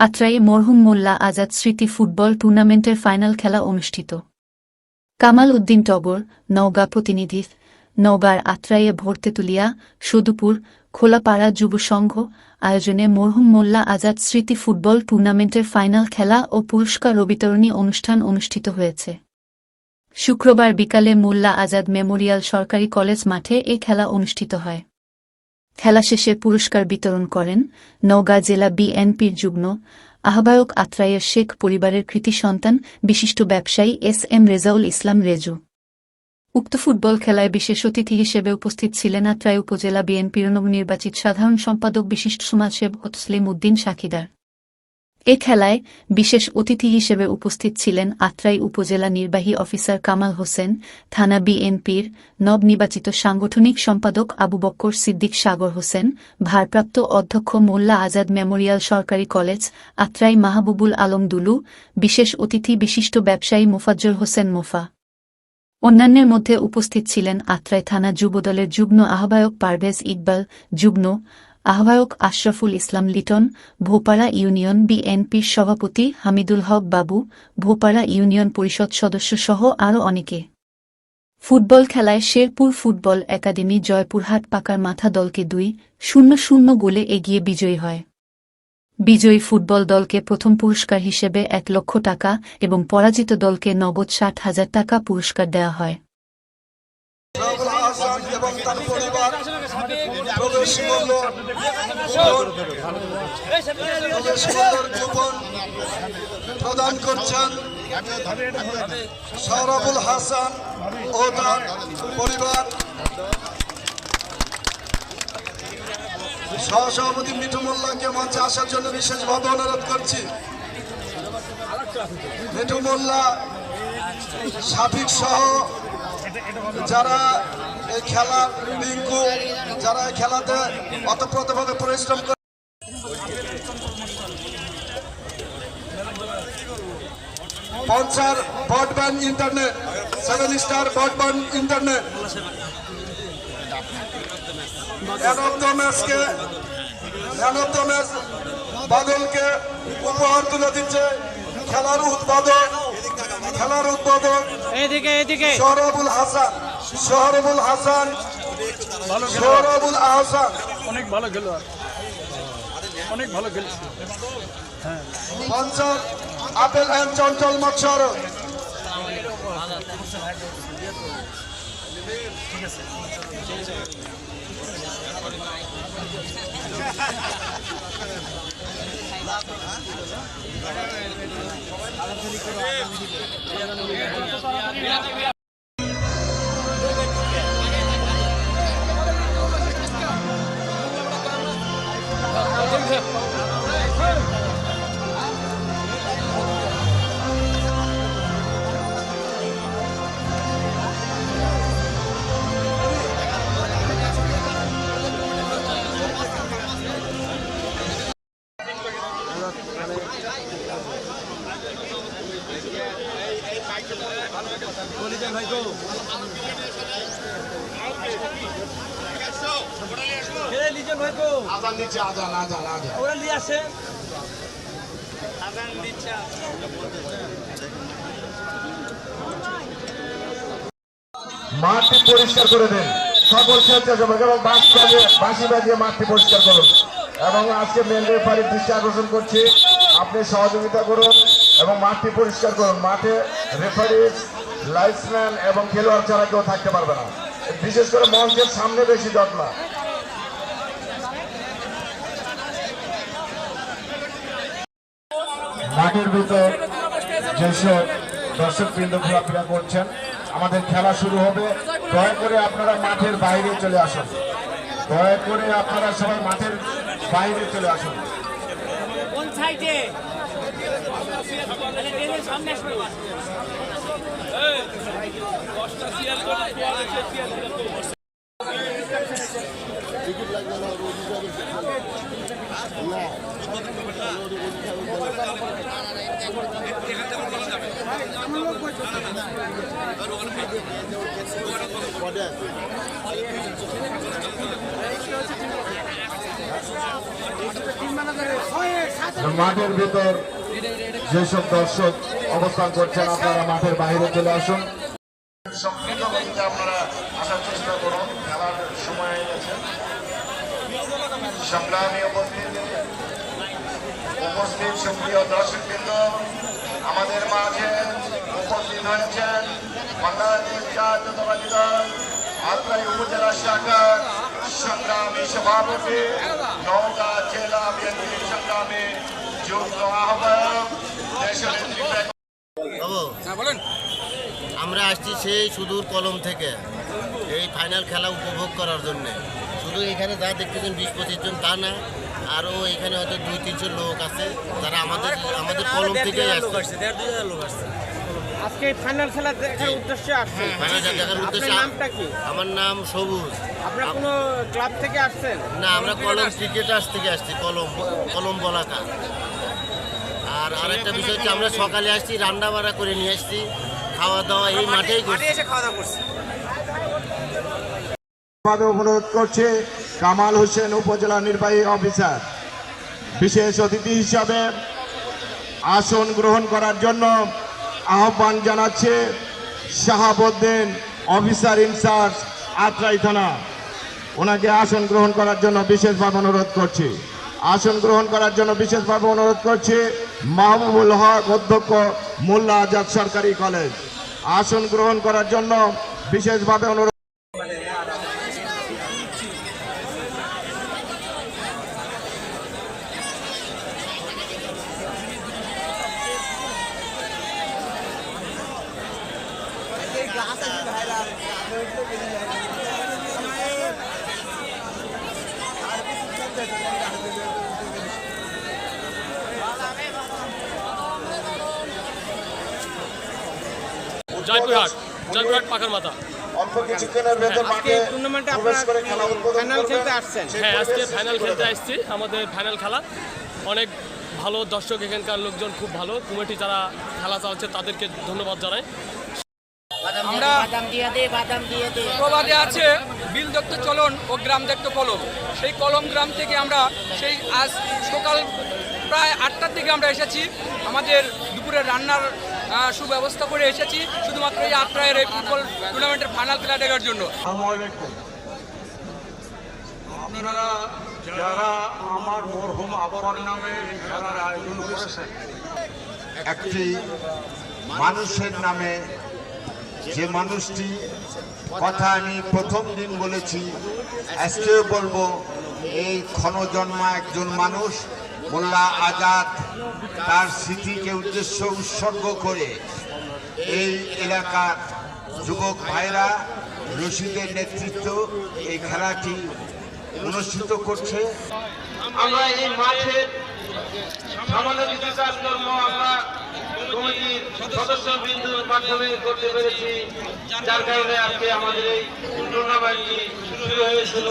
আত্রাইয়ে মরহুম মোল্লা আজাদ স্মৃতি ফুটবল টুর্নামেন্টের ফাইনাল খেলা অনুষ্ঠিত। কামাল উদ্দিন টগর, নওগাঁ প্রতিনিধি, নওগাঁর আত্রাইয়ে ভর্তেতুলিয়া, সদুপুর, খোলাপাড়া যুব সংঘ আয়োজনে মরহুম মোল্লা আজাদ স্মৃতি ফুটবল টুর্নামেন্টের ফাইনাল খেলা ও পুরস্কার বিতরণী অনুষ্ঠান অনুষ্ঠিত হয়েছে। শুক্রবার বিকালে মোল্লা আজাদ মেমোরিয়াল সরকারি কলেজ মাঠে এ খেলা অনুষ্ঠিত হয়। খেলা শেষে পুরস্কার বিতরণ করেন নওগাঁ জেলা বিএনপির যুগ্ম আহ্বায়ক আত্রাইয়ের শেখ পরিবারের কৃতি সন্তান, বিশিষ্ট ব্যবসায়ী এস এম রেজাউল ইসলাম রেজু। উক্ত ফুটবল খেলায় বিশেষ অতিথি হিসেবে উপস্থিত ছিলেন আত্রাই উপজেলা বিএনপির নবনির্বাচিত সাধারণ সম্পাদক বিশিষ্ট সমাজসেবক তসলিম উদ্দিন সাকিদার। এ খেলায় বিশেষ অতিথি হিসেবে উপস্থিত ছিলেন আত্রাই উপজেলা নির্বাহী অফিসার কামাল হোসেন, থানা বিএনপির নবনির্বাচিত সাংগঠনিক সম্পাদক আবু বক্কর সিদ্দিক সাগর হোসেন, ভারপ্রাপ্ত অধ্যক্ষ মোল্লা আজাদ মেমোরিয়াল সরকারি কলেজ আত্রাই মাহবুবুল আলম দুলু, বিশেষ অতিথি বিশিষ্ট ব্যবসায়ী মোফাজ্জল হোসেন মোফা। অন্যান্যের মধ্যে উপস্থিত ছিলেন আত্রাই থানা যুবদলের যুগ্ম আহ্বায়ক পারভেজ ইকবাল, যুগ্ম আহ্বায়ক আশরাফুল ইসলাম লিটন, ভোপাড়া ইউনিয়ন বিএনপির সভাপতি হামিদুল হক বাবু, ভোপাড়া ইউনিয়ন পরিষদ সদস্য সহ আরও অনেকে। ফুটবল খেলায় শেরপুর ফুটবল একাডেমি জয়পুরহাট পাকার মাথা দলকে দুই শূন্য শূন্য গোলে এগিয়ে বিজয়ী হয়। বিজয়ী ফুটবল দলকে প্রথম পুরস্কার হিসেবে এক লক্ষ টাকা এবং পরাজিত দলকে নগদ ষাট হাজার টাকা পুরস্কার দেওয়া হয়। কুপন প্রদান করছেন সৌরভুল হাসান ও তার পরিবার। সহসভাপতি মিঠু মোল্লাকে মঞ্চে আসার জন্য বিশেষভাবে অনুরোধ করছি। মিঠু মোল্লা সাফিক সহ যারা এই খেলার রিঙ্কু যারা এই খেলাতে অতপ্রতভাবে পরিশ্রম করে পঞ্চার broadband internet seven star broadband internet man of the ম্যাচকে man of the match বাদলকে উপহার তুলে দিচ্ছে। খেলার উদ্বোধন খেলার উদ্বোধন এদিকে এদিকে। সৌরভুল হাসান। সৌরভুল হাসান সৌরভুল আহসান অনেক ভালো খেলোয়াড় অনেক ভালো খেলছে পঞ্চম আপেল অ্যান্ড চঞ্চল মৎসর। আজান দিচ্ছে আজান আজান আজান। ওরা নিয়ে আসে। মাঠটি পরিষ্কার করে দেন। সকল স্বেচ্ছাসেবক এবং বাস বাজিয়ে বাঁশি বাজিয়ে মাঠটি পরিষ্কার করুন। এবং আজকে মেন রেফারির দৃষ্টি আকর্ষণ করছি। আপনি সহযোগিতা করুন এবং মাঠটি পরিষ্কার করুন। মাঠে রেফারি লাইসম্যান এবং খেলোয়াড় ছাড়া কেউ থাকতে পারবে না। বিশেষ করে মঞ্চের সামনে বেশি যত্ন মাঠের ভিতর যেসব দর্শক বৃন্দ ঘোরাফেরা করছেন আমাদের খেলা শুরু হবে। দয়া করে আপনারা মাঠের বাইরে চলে আসুন। দয়া করে আপনারা সবাই মাঠের বাইরে চলে আসুন। কোন সাইডে? ট্রেনের মাঠের ভিতর যেসব দর্শক অবস্থান করছেন আপনারা মাঠের বাইরে চলে আসুন সম্পূর্ণ গতিতে আপনারা আসার চেষ্টা করুন খেলার সময় হয়ে গেছে সংগ্রামী উপস্থিত সুপ্রিয় দর্শকবৃন্দ আমাদের মাঝে উপস্থিত হয়েছেন বাংলাদেশ জাতীয়তাবাদী দল আত্রাই উপজেলা শাখার সংগ্রামী সভাপতি নওগাঁ জেলা বিএনপির সংগ্রামী যুগ্ম আহ্বায়ক দেশনেত্রী আমরা আসছি সেই সুদূর কলম থেকে এই ফাইনাল খেলা উপভোগ করার জন্য। শুধু এখানে যা দেখতেছেন বিশ পঁচিশ জন তা না আরও এখানে হয়তো দুই তিনশো লোক আছে তারা আমাদের আমাদের কলম থেকে আসছে। আজকে ফাইনাল খেলা দেখার উদ্দেশ্যে দেখার উদ্দেশ্যে নামটা কি? আমার নাম সবুজ। আপনার কোনো ক্লাব থেকে আসছেন? না আমরা কলম ক্রিকেটার্স থেকে আসছি কলম কলম বলাকা আর আরেকটা বিষয় হচ্ছে আমরা সকালে আসছি রান্না বাড়া করে নিয়ে আসছি খাওয়া দাওয়া এই মাঠেই করছি। ভাবে অনুরোধ করছে কামাল হোসেন উপজেলা নির্বাহী অফিসার। বিশেষ অতিথি হিসাবে আসন গ্রহণ করার জন্য আহ্বান জানাচ্ছে শাহাবুদ্দিন অফিসার ইনচার্জ আত্রাই থানা। ওনাকে আসন গ্রহণ করার জন্য বিশেষভাবে অনুরোধ করছি। আসন গ্রহণ করার জন্য বিশেষভাবে অনুরোধ করছি মাহবুবুল হক অধ্যক্ষ মোল্লা আজাদ সরকারি কলেজ। আসন গ্রহণ করার জন্য বিশেষভাবে অনুরোধ জয়পুরহাট জয়পুরহাট পাখার মাথা অল্প কিছুক্ষণের ভেতর আজকে মাঠে এই টুর্নামেন্টে প্রবেশ আপনারা করে খেলা উদ্বোধন ফাইনাল করবেন। খেলতে আসছেন। সেই হ্যাঁ আজকে ফাইনাল খেলতে আসছি। আমাদের ফাইনাল খেলা। অনেক ভালো দর্শক এখানকার লোকজন খুব ভালো। কমিটি যারা খেলা চালাচ্ছে তাদেরকে ধন্যবাদ জানাই। আমরা প্রবাদে আছে বিল দেখতে চলন ও গ্রাম দেখতে কলম সেই কলম গ্রাম থেকে আমরা সেই আজ সকাল প্রায় আটটার দিকে আমরা এসেছি। আমাদের দুপুরে রান্নার সুব্যবস্থা করে এসেছি শুধুমাত্র এই আটটায়ের এই ফুটবল টুর্নামেন্টের ফাইনাল খেলা দেখার জন্য। আপনারা যারা আমার মরহুম আবার নামে খেলার আয়োজন করেছেন একটি মানুষের নামে যে মানুষটি কথা আমি প্রথম দিন বলেছি আজকেও বলব, এই ক্ষণজন্মা একজন মানুষ, মোল্লা আজাদ, তার স্মৃতিকে উদ্দেশ্য উৎসর্গ করে এই এলাকার যুবক ভাইরা, রশিদের নেতৃত্ব এই খেলাটি অনুষ্ঠিত করছে। আমরা এই মাঠের সামান্য কাজকর্ম আমরা কমিটির সদস্য বিন্দুর মাধ্যমে করতে পেরেছি যার কারণে আজকে আমাদের এই টুর্নামেন্টটি শুরু হয়েছিল।